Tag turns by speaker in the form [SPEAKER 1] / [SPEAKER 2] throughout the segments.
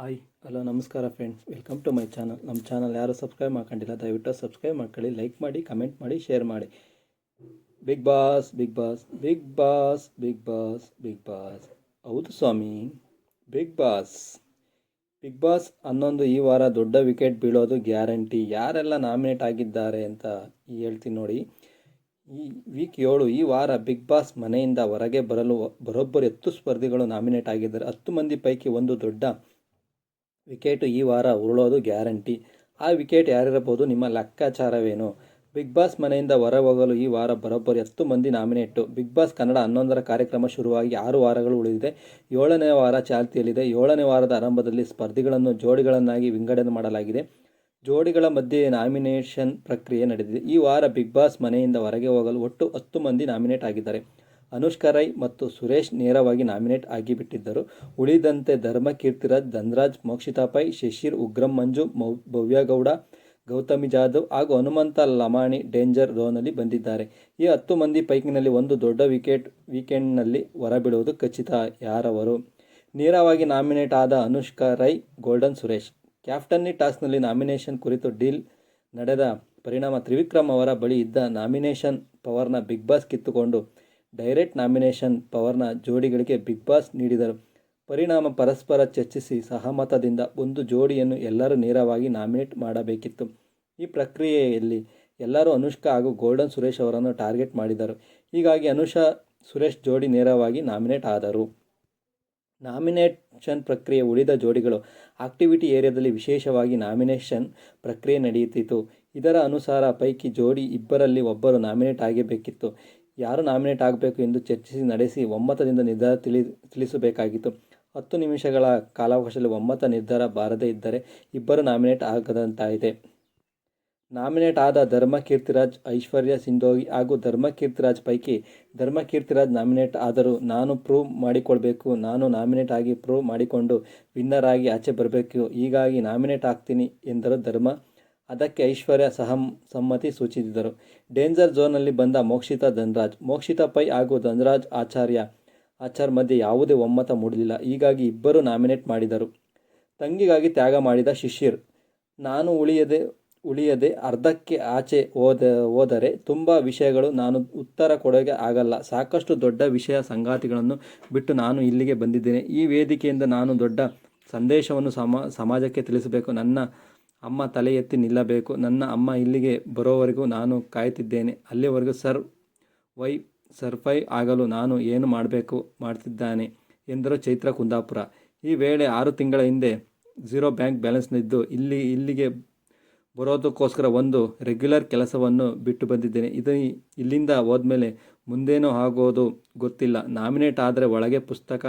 [SPEAKER 1] Hi hello, ನಮಸ್ಕಾರ friends welcome to my channel ನಮ್ಮ channel ಯಾರು ಸಬ್ಸ್ಕ್ರೈಬ್ ಮಾಡ್ಕೊಂಡಿಲ್ಲ, ದಯವಿಟ್ಟು ಸಬ್ಸ್ಕ್ರೈಬ್ ಮಾಡ್ಕೊಳ್ಳಿ ಲೈಕ್ ಮಾಡಿ ಕಮೆಂಟ್ ಮಾಡಿ ಶೇರ್ ಮಾಡಿ. Big boss big boss big boss big boss big boss ಹೌದು ಸ್ವಾಮಿ ಬಿಗ್ ಬಾಸ್ ಬಿಗ್ ಬಾಸ್ ಹನ್ನೊಂದು ಈ ವಾರ ದೊಡ್ಡ ವಿಕೆಟ್ ಬೀಳೋದು ಗ್ಯಾರಂಟಿ ಯಾರೆಲ್ಲ ನಾಮಿನೇಟ್ ಆಗಿದ್ದಾರೆ ಅಂತ ಹೇಳ್ತೀನಿ ನೋಡಿ. ಈ ವೀಕ್ ಏಳು, ಈ ವಾರ ಬಿಗ್ ಬಾಸ್ ಮನೆಯಿಂದ ಹೊರಗೆ ಬರಲು, ಬರೋಬ್ಬರು ಹತ್ತು ಸ್ಪರ್ಧಿಗಳು ನಾಮಿನೇಟ್ ಆಗಿದ್ದಾರೆ. ಹತ್ತು ಮಂದಿ ಪೈಕಿ ಒಂದು ದೊಡ್ಡ ವಿಕೆಟು ಈ ವಾರ ಉರುಳೋದು ಗ್ಯಾರಂಟಿ. ಆ ವಿಕೆಟ್ ಯಾರಿರಬಹುದು? ನಿಮ್ಮ ಲೆಕ್ಕಾಚಾರವೇನು? ಬಿಗ್ ಬಾಸ್ ಮನೆಯಿಂದ ಹೊರ ಹೋಗಲು ಈ ವಾರ ಬರೋಬ್ಬರಿ ಹತ್ತು ಮಂದಿ ನಾಮಿನೇಟು. ಬಿಗ್ ಬಾಸ್ ಕನ್ನಡ ಹನ್ನೊಂದರ ಕಾರ್ಯಕ್ರಮ ಶುರುವಾಗಿ ಆರು ವಾರಗಳು ಉಳಿದಿದೆ. ಏಳನೇ ವಾರ ಚಾಲ್ತಿಯಲ್ಲಿದೆ. ಏಳನೇ ವಾರದ ಆರಂಭದಲ್ಲಿ ಸ್ಪರ್ಧಿಗಳನ್ನು ಜೋಡಿಗಳನ್ನಾಗಿ ವಿಂಗಡಣೆ ಮಾಡಲಾಗಿದೆ. ಜೋಡಿಗಳ ಮಧ್ಯೆ ನಾಮಿನೇಷನ್ ಪ್ರಕ್ರಿಯೆ ನಡೆದಿದೆ. ಈ ವಾರ ಬಿಗ್ ಬಾಸ್ ಮನೆಯಿಂದ ಹೊರಗೆ ಹೋಗಲು ಒಟ್ಟು ಹತ್ತು ಮಂದಿ ನಾಮಿನೇಟ್ ಆಗಿದ್ದಾರೆ. ಅನುಷ್ಕಾ ರೈ ಮತ್ತು ಸುರೇಶ್ ನೇರವಾಗಿ ನಾಮಿನೇಟ್ ಆಗಿಬಿಟ್ಟಿದ್ದರು. ಉಳಿದಂತೆ ಧರ್ಮ ಕೀರ್ತಿರಾಜ್ ಧನ್ರಾಜ್ ಮೋಕ್ಷಿತಾ ಪೈ ಶಶಿರ್, ಉಗ್ರಂ, ಮಂಜು, ಮೌ, ಭವ್ಯಗೌಡ, ಗೌತಮಿ ಜಾಧವ್ ಹಾಗೂ ಹನುಮಂತ ಲಮಾಣಿ ಡೇಂಜರ್ ಝೋನಲ್ಲಿ ಬಂದಿದ್ದಾರೆ. ಈ ಹತ್ತು ಮಂದಿ ಪೈಕಿನಲ್ಲಿ ಒಂದು ದೊಡ್ಡ ವಿಕೆಟ್, ವೀಕೆಂಡ್ನಲ್ಲಿ ಹೊರಬೀಳುವುದು ಖಚಿತ. ಯಾರವರು? ನೇರವಾಗಿ ನಾಮಿನೇಟ್ ಆದ ಅನುಷ್ಕಾ ರೈ, ಗೋಲ್ಡನ್ ಸುರೇಶ್. ಕ್ಯಾಪ್ಟನ್ನಿ ಟಾಸ್ಕ್ನಲ್ಲಿ ನಾಮಿನೇಷನ್ ಕುರಿತು ಡೀಲ್ ನಡೆದ ಪರಿಣಾಮ ತ್ರಿವಿಕ್ರಮ್ ಅವರ ಬಳಿ ಇದ್ದ ನಾಮಿನೇಷನ್ ಪವರ್ನ ಬಿಗ್ ಬಾಸ್ ಕಿತ್ತುಕೊಂಡು ಡೈರೆಕ್ಟ್ ನಾಮಿನೇಷನ್ ಪವರ್ನ ಜೋಡಿಗಳಿಗೆ ಬಿಗ್ ಬಾಸ್ ನೀಡಿದರು. ಪರಿಣಾಮ ಪರಸ್ಪರ ಚರ್ಚಿಸಿ ಸಹಮತದಿಂದ ಒಂದು ಜೋಡಿಯನ್ನು ಎಲ್ಲರೂ ನೇರವಾಗಿ ನಾಮಿನೇಟ್ ಮಾಡಬೇಕಿತ್ತು. ಈ ಪ್ರಕ್ರಿಯೆಯಲ್ಲಿ ಎಲ್ಲರೂ ಅನುಷ್ಕಾ ಹಾಗೂ ಗೋಲ್ಡನ್ ಸುರೇಶ್ ಅವರನ್ನು ಟಾರ್ಗೆಟ್ ಮಾಡಿದರು. ಹೀಗಾಗಿ ಅನುಷಾ ಸುರೇಶ್ ಜೋಡಿ ನೇರವಾಗಿ ನಾಮಿನೇಟ್ ಆದರು. ನಾಮಿನೇಷನ್ ಪ್ರಕ್ರಿಯೆ ಉಳಿದ ಜೋಡಿಗಳು ಆಕ್ಟಿವಿಟಿ ಏರಿಯಾದಲ್ಲಿ ವಿಶೇಷವಾಗಿ ನಾಮಿನೇಷನ್ ಪ್ರಕ್ರಿಯೆ ನಡೆಯುತ್ತಿತ್ತು. ಇದರ ಅನುಸಾರ ಪೈಕಿ ಜೋಡಿ ಇಬ್ಬರಲ್ಲಿ ಒಬ್ಬರು ನಾಮಿನೇಟ್ ಆಗಬೇಕಿತ್ತು. ಯಾರು ನಾಮಿನೇಟ್ ಆಗಬೇಕು ಎಂದು ಚರ್ಚಿಸಿ ನಡೆಸಿ ಒಮ್ಮತದಿಂದ ನಿರ್ಧಾರ ತಿಳಿ, ತಿಳಿಸಬೇಕಾಗಿತ್ತು. ಹತ್ತು ನಿಮಿಷಗಳ ಕಾಲಾವಕಾಶದಲ್ಲಿ ಒಮ್ಮತ ನಿರ್ಧಾರ ಬಾರದೇ ಇದ್ದರೆ ಇಬ್ಬರು ನಾಮಿನೇಟ್ ಆಗದಂತಾಯಿದೆ. ನಾಮಿನೇಟ್ ಆದ ಧರ್ಮ ಕೀರ್ತಿರಾಜ್ ಐಶ್ವರ್ಯ ಸಿಂಧೋಗಿ ಹಾಗೂ ಧರ್ಮ ಕೀರ್ತಿರಾಜ್ ಪೈಕಿ ಧರ್ಮ ಕೀರ್ತಿರಾಜ್ ನಾಮಿನೇಟ್ ಆದರೂ ನಾನು ಪ್ರೂವ್ ಮಾಡಿಕೊಳ್ಬೇಕು. ನಾನು ನಾಮಿನೇಟ್ ಆಗಿ ಪ್ರೂವ್ ಮಾಡಿಕೊಂಡು ವಿನ್ನರ್ ಆಗಿ ಆಚೆ ಬರಬೇಕು. ಹೀಗಾಗಿ ನಾಮಿನೇಟ್ ಆಗ್ತೀನಿ ಎಂದರು ಧರ್ಮ ಅದಕ್ಕೆ ಐಶ್ವರ್ಯ ಸಹ ಸಮ್ಮತಿ ಸೂಚಿಸಿದರು. ಡೇಂಜರ್ ಝೋನಲ್ಲಿ ಬಂದ ಮೋಕ್ಷಿತಾ ಧನ್ರಾಜ್, ಮೋಕ್ಷಿತಾ ಪೈ ಹಾಗೂ ಧನ್ರಾಜ್ ಆಚಾರ್ಯ ಆಚಾರ್ ಮಧ್ಯೆ ಯಾವುದೇ ಒಮ್ಮತ ಮೂಡಲಿಲ್ಲ. ಹೀಗಾಗಿ ಇಬ್ಬರು ನಾಮಿನೇಟ್ ಮಾಡಿದರು. ತಂಗಿಗಾಗಿ ತ್ಯಾಗ ಮಾಡಿದ ಶಿಷ್ಯರ್ ನಾನು ಉಳಿಯದೆ ಉಳಿಯದೆ ಅರ್ಧಕ್ಕೆ ಆಚೆ ಹೋದ, ಹೋದರೆ ತುಂಬ ವಿಷಯಗಳು ನಾನು ಉತ್ತರ ಕೊಡೋಕೆ ಆಗಲ್ಲ. ಸಾಕಷ್ಟು ದೊಡ್ಡ ವಿಷಯ ಸಂಗಾತಿಗಳನ್ನು ಬಿಟ್ಟು ನಾನು ಇಲ್ಲಿಗೆ ಬಂದಿದ್ದೇನೆ. ಈ ವೇದಿಕೆಯಿಂದ ನಾನು ದೊಡ್ಡ ಸಂದೇಶವನ್ನು ಸಮ, ಸಮಾಜಕ್ಕೆ ತಿಳಿಸಬೇಕು. ನನ್ನ ಅಮ್ಮ ತಲೆ ಎತ್ತಿ ನಿಲ್ಲಬೇಕು. ನನ್ನ ಅಮ್ಮ ಇಲ್ಲಿಗೆ ಬರೋವರೆಗೂ ನಾನು ಕಾಯ್ತಿದ್ದೇನೆ. ಅಲ್ಲಿವರೆಗೂ ಸರ್, ವೈ ಸರ್ಫೈ ಆಗಲು ನಾನು ಏನು ಮಾಡಬೇಕು, ಮಾಡ್ತಿದ್ದಾನೆ ಎಂದರು ಚೈತ್ರ ಕುಂದಾಪುರ. ಈ ವೇಳೆ ಆರು ತಿಂಗಳ ಹಿಂದೆ ಝೀರೋ ಬ್ಯಾಂಕ್ ಬ್ಯಾಲೆನ್ಸ್ನಿದ್ದು ಇಲ್ಲಿ, ಇಲ್ಲಿಗೆ ಬರೋದಕ್ಕೋಸ್ಕರ ಒಂದು ರೆಗ್ಯುಲರ್ ಕೆಲಸವನ್ನು ಬಿಟ್ಟು ಬಂದಿದ್ದೇನೆ. ಇದು ಇಲ್ಲಿಂದ ಹೋದ್ಮೇಲೆ ಮುಂದೇನೋ ಆಗೋದು ಗೊತ್ತಿಲ್ಲ. ನಾಮಿನೇಟ್ ಆದರೆ ಒಳಗೆ ಪುಸ್ತಕ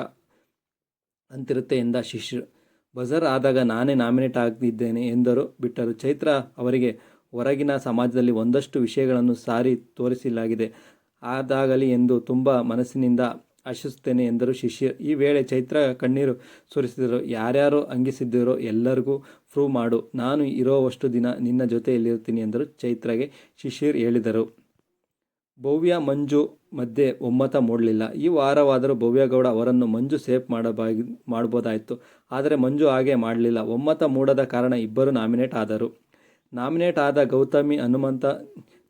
[SPEAKER 1] ಅಂತಿರುತ್ತೆ ಎಂದ ಶಿಷ್ಯರು. ಬಜರ್ ಆದಾಗ ನಾನೇ ನಾಮಿನೇಟ್ ಆಗಿದ್ದೇನೆ ಎಂದರು. ಬಿಟ್ಟರು ಚೈತ್ರ ಅವರಿಗೆ ಹೊರಗಿನ ಸಮಾಜದಲ್ಲಿ ಒಂದಷ್ಟು ವಿಷಯಗಳನ್ನು ಸಾರಿ ತೋರಿಸಲಾಗಿದೆ. ಆದಾಗಲಿ ಎಂದು ತುಂಬ ಮನಸ್ಸಿನಿಂದ ಆಶಿಸುತ್ತೇನೆ ಎಂದರು ಶಿಷ್ಯ. ಈ ವೇಳೆ ಚೈತ್ರ ಕಣ್ಣೀರು ಸುರಿಸಿದರು. ಯಾರ್ಯಾರು ಅಂಗಿಸಿದ್ದರೋ ಎಲ್ಲರಿಗೂ ಪ್ರೂವ್ ಮಾಡು. ನಾನು ಇರೋವಷ್ಟು ದಿನ ನಿನ್ನ ಜೊತೆಯಲ್ಲಿರ್ತೀನಿ ಎಂದರು ಚೈತ್ರಗೆ ಶಿಷ್ಯರು ಹೇಳಿದರು. ಭವ್ಯ ಮಂಜು ಮಧ್ಯೆ ಒಮ್ಮತ ಮೂಡಲಿಲ್ಲ. ಈ ವಾರವಾದರೂ ಭವ್ಯಗೌಡ ಅವರನ್ನು ಮಂಜು ಸೇಫ್ ಮಾಡಬಾಗಿ, ಮಾಡ್ಬೋದಾಯಿತು. ಆದರೆ ಮಂಜು ಹಾಗೆ ಮಾಡಲಿಲ್ಲ. ಒಮ್ಮತ ಮೂಡದ ಕಾರಣ ಇಬ್ಬರು ನಾಮಿನೇಟ್ ಆದರು. ನಾಮಿನೇಟ್ ಆದ ಗೌತಮಿ, ಹನುಮಂತ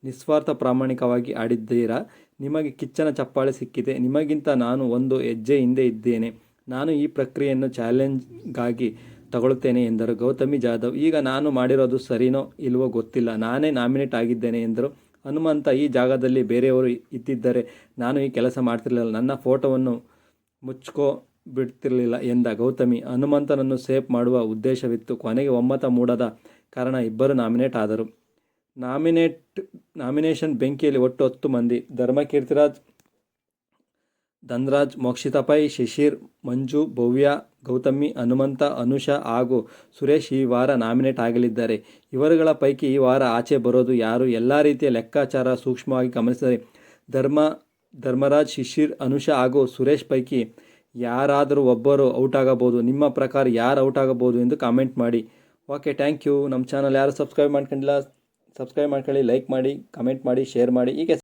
[SPEAKER 1] ನಿಸ್ವಾರ್ಥ ಪ್ರಾಮಾಣಿಕವಾಗಿ ಆಡಿದ್ದೀರಾ? ನಿಮಗೆ ಕಿಚ್ಚನ ಚಪ್ಪಾಳೆ ಸಿಕ್ಕಿದೆ. ನಿಮಗಿಂತ ನಾನು ಒಂದು ಹೆಜ್ಜೆ ಹಿಂದೆ ಇದ್ದೇನೆ. ನಾನು ಈ ಪ್ರಕ್ರಿಯೆಯನ್ನು ಚಾಲೆಂಜ್ಗಾಗಿ ತಗೊಳ್ತೇನೆ ಎಂದರು ಗೌತಮಿ ಜಾಧವ್. ಈಗ ನಾನು ಮಾಡಿರೋದು ಸರಿನೋ ಇಲ್ವೋ ಗೊತ್ತಿಲ್ಲ. ನಾನೇ ನಾಮಿನೇಟ್ ಆಗಿದ್ದೇನೆ ಎಂದರು ಹನುಮಂತ ಈ ಜಾಗದಲ್ಲಿ ಬೇರೆಯವರು ಇದ್ದಿದ್ದರೆ ನಾನು ಈ ಕೆಲಸ ಮಾಡ್ತಿರಲಿಲ್ಲ. ನನ್ನ ಫೋಟೋವನ್ನು ಮುಚ್ಕೋ ಬಿಡ್ತಿರಲಿಲ್ಲ ಎಂದ ಗೌತಮಿ. ಹನುಮಂತನನ್ನು ಸೇಫ್ ಮಾಡುವ ಉದ್ದೇಶವಿತ್ತು. ಕೊನೆಗೆ ಒಮ್ಮತ ಮೂಡದ ಕಾರಣ ಇಬ್ಬರು ನಾಮಿನೇಟ್ ಆದರು. ನಾಮಿನೇಟ್, ನಾಮಿನೇಷನ್ ಬೆಂಕಿಯಲ್ಲಿ ಒಟ್ಟು ಹತ್ತು ಮಂದಿ. ಧರ್ಮಕೀರ್ತಿರಾಜ್ ಧನ್ರಾಜ್ ಮೋಕ್ಷಿತಾ ಪೈ ಶಿಶಿರ್, ಮಂಜು, ಭವ್ಯ, ಗೌತಮಿ, ಹನುಮಂತ, ಅನುಷಾ ಹಾಗೂ ಸುರೇಶ್ ಈ ವಾರ ನಾಮಿನೇಟ್ ಆಗಲಿದ್ದಾರೆ. ಇವರುಗಳ ಪೈಕಿ ಈ ವಾರ ಆಚೆ ಬರೋದು ಯಾರು? ಎಲ್ಲ ರೀತಿಯ ಲೆಕ್ಕಾಚಾರ ಸೂಕ್ಷ್ಮವಾಗಿ ಗಮನಿಸಿದರೆ ಧರ್ಮ, ಧರ್ಮರಾಜ್, ಶಿಶಿರ್, ಅನುಷಾ ಹಾಗೂ ಸುರೇಶ್ ಪೈಕಿ ಯಾರಾದರೂ ಒಬ್ಬರು ಔಟ್ ಆಗಬಹುದು. ನಿಮ್ಮ ಪ್ರಕಾರ ಯಾರು ಔಟ್ ಆಗಬಹುದು ಎಂದು ಕಾಮೆಂಟ್ ಮಾಡಿ. Okay, thank you. ನಮ್ಮ ಚಾನಲ್ ಯಾರು ಸಬ್ಸ್ಕ್ರೈಬ್ ಮಾಡ್ಕೊಂಡಿಲ್ಲ, ಸಬ್ಸ್ಕ್ರೈಬ್ ಮಾಡ್ಕೊಳ್ಳಿ, ಲೈಕ್ ಮಾಡಿ, ಕಮೆಂಟ್ ಮಾಡಿ, ಶೇರ್ ಮಾಡಿ. ಹೀಗೆ